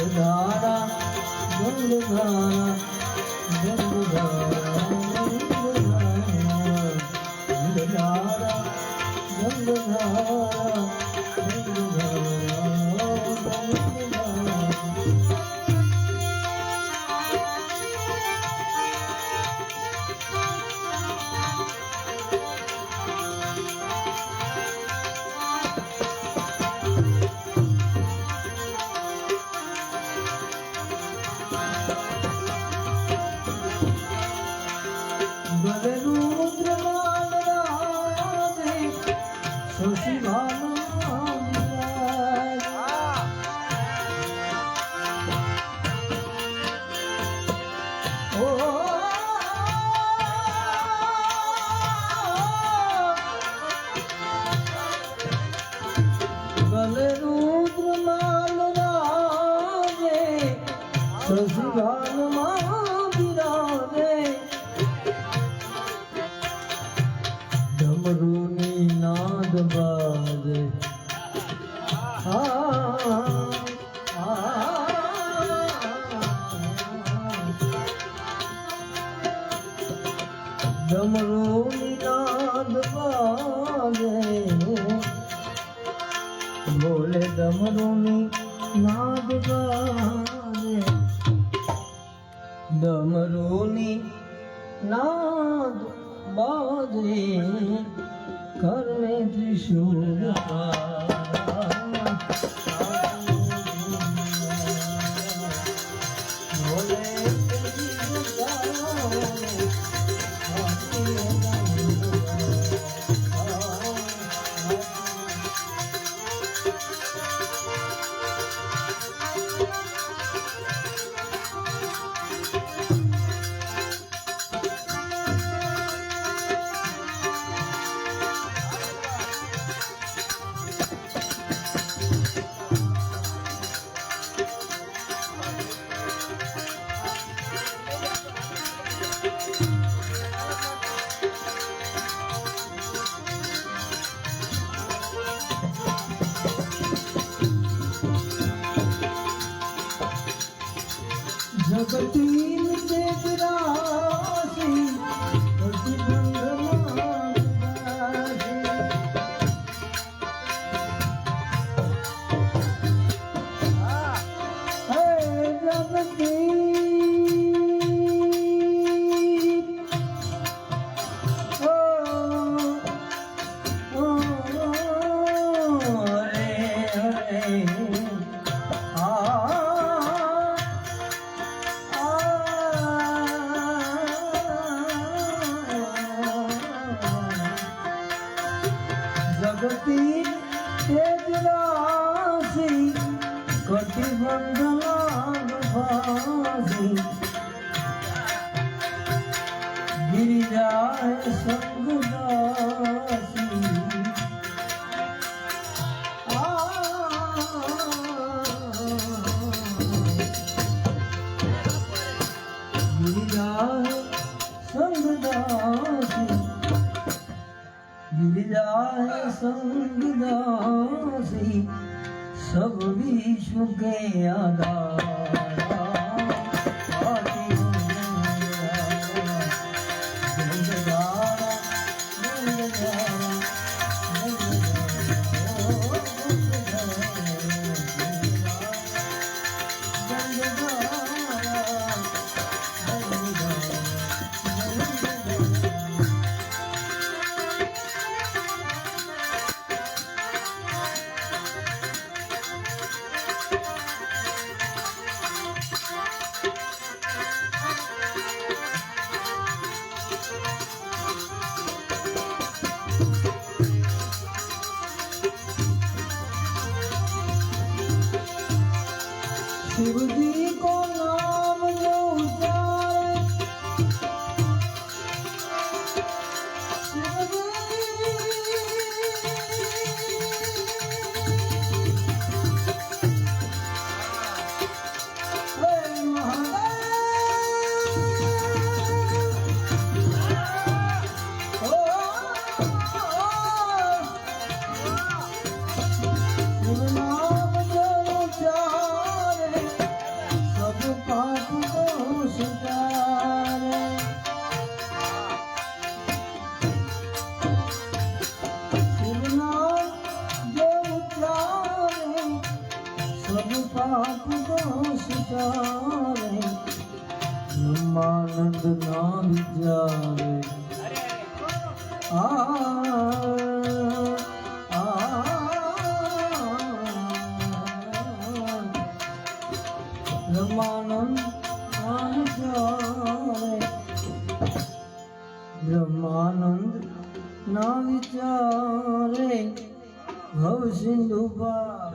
झंगदारा गंगारा जाराया ભાનુમાં બિરાજે ડમરુની નાદ બાજે ડમરુની નાદ બાજે બોલે ડમરુની નાદ બાજે ડમરુની નાદ બાજે કરવે ત્રિશુલ तीन से મારી ગિરિજા સંગુદાસી ગિરિજા સંગદાસી ગિરિજા સંગદાસી સબ વિશ્વ ગયા शिव जी को સબ પાપ દોષ તારે બ્રહ્માનંદ ના વિચારે આ બ્રહ્માનંદ ના વિચારે ભવ સિંધુ પાર.